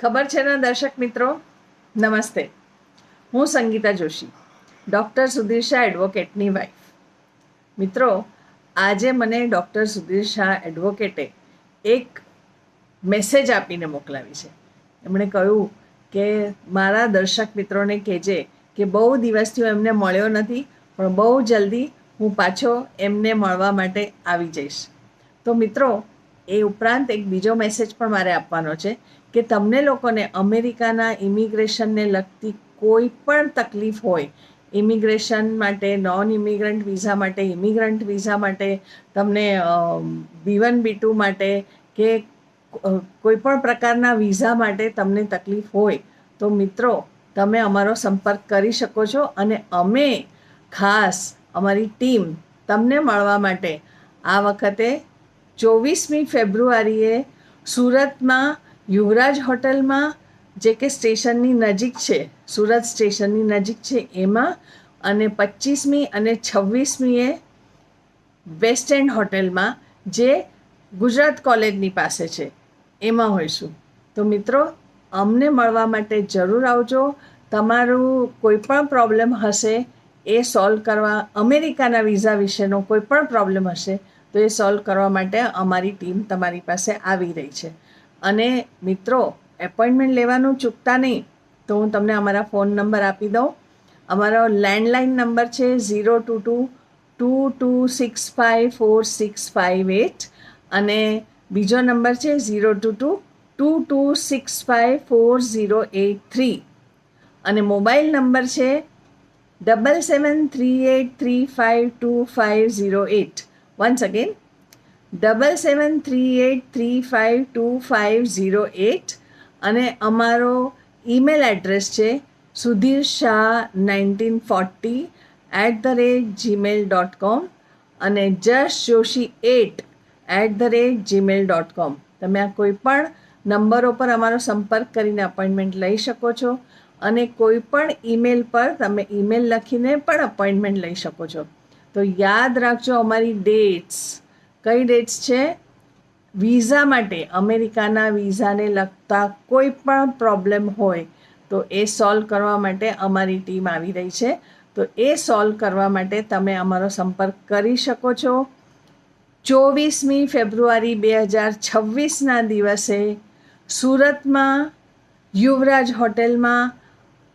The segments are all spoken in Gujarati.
ખબર છે ને દર્શક મિત્રો? નમસ્તે. હું સંગીતા જોશી, ડૉક્ટર સુધીર શાહ એડવોકેટની વાઈફ મિત્રો, આજે મને ડૉક્ટર સુધીર શાહ એડવોકેટે એક મેસેજ આપીને મોકલાવી છે. એમણે કહ્યું કે, મારા દર્શક મિત્રોને કહેજે કે બહુ દિવસથી હું એમને મળ્યો નથી, પણ બહુ જલ્દી હું પાછો એમને મળવા માટે આવી જઈશ. તો મિત્રો એ ઉપરાંત એક બીજો મેસેજ પણ મારે આપવાનો છે કે તમને લોકોને અમેરિકાના ઇમિગ્રેશનને લગતી કોઈ પણ તકલીફ હોય ઇમિગ્રેશન માટે નોન ઇમિગ્રન્ટ વિઝા માટે ઇમિગ્રન્ટ વિઝા માટે, તમને બી વન બી ટુ માટે કે કોઈ પણ પ્રકારના વિઝા માટે તમને તકલીફ હોય, તો મિત્રો, તમે અમારો સંપર્ક કરી શકો છો અને અમે ખાસ અમારી ટીમ તમને મળવા માટે આ વખતે ચોવીસમી ફેબ્રુઆરીએ સુરતમાં યુવરાજ હોટલમાં, જે કે સ્ટેશનની નજીક છે, સુરત સ્ટેશનની નજીક છે એમાં, અને પચીસમી અને છવ્વીસમીએ વેસ્ટ એન્ડ હોટેલમાં, જે ગુજરાત કોલેજની પાસે છે, એમાં હોઈશું. તો મિત્રો, અમને મળવા માટે જરૂર આવજો. તમારું કોઈ પણ પ્રોબ્લેમ હશે, એ સોલ્વ કરવા, અમેરિકાના વિઝા વિશેનો કોઈ પણ પ્રોબ્લેમ હશે તો એ સોલ્વ કરવા માટે અમારી ટીમ તમારી પાસે આવી રહી છે. અને મિત્રો એપોઇન્ટમેન્ટ લેવાનું ચૂકતા નહીં, તો હું તમને અમારા ફોન નંબર આપી દઉં. અમારો લેન્ડલાઇન નંબર છે zero two two two two six five four six five eight અને બીજો નંબર છે zero two two two two six five four zero eight three અને મોબાઈલ નંબર છે double seven three eight three five two five zero eight once again double seven three eight three five two five zero eight અને અમારો ઈમેલ એડ્રેસ છે Sudhir Shah nineteen forty at the rate Gmail dot com અને Jash Joshi at at the rate Gmail dot com તમે આ કોઈ પણ નંબરો પર અમારો સંપર્ક કરીને અપોઇન્ટમેન્ટ લઈ શકો છો અને કોઈ પણ ઈમેલ પર તમે ઈમેલ લખીને પણ અપોઇન્ટમેન્ટ લઈ શકો છો. તો યાદ રાખજો અમારી ડેટ્સ કઈ ડેટ્સ છે? વિઝા માટે, અમેરિકાના વિઝાને લગતા કોઈ પણ પ્રોબ્લેમ હોય, તો એ સોલ્વ કરવા માટે અમારી ટીમ આવી રહી છે. તો એ સોલ્વ કરવા માટે તમે અમારો સંપર્ક કરી શકો છો. ચોવીસમી ફેબ્રુઆરી બે હજાર છવ્વીસના દિવસે સુરતમાં યુવરાજ હોટેલમાં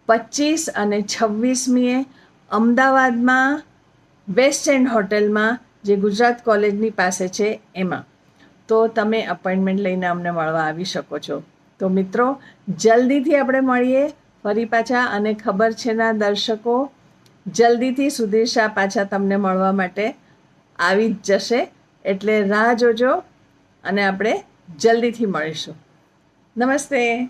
પચીસ અને છવ્વીસમીએ અમદાવાદમાં વેસ્ટ એન્ડ હોટેલમાં જે ગુજરાત કોલેજની પાસે છે એમાં. તો તમે અપોઇન્ટમેન્ટ લઈને અમને મળવા આવી શકો છો. તો મિત્રો, જલ્દીથી આપણે મળીએ ફરી પાછા અને ખબર છે ના દર્શકો, જલ્દીથી સુધીર પાછા તમને મળવા માટે આવી જ જશે. એટલે રાહ જોજો અને આપણે જલ્દીથી મળીશું. નમસ્તે.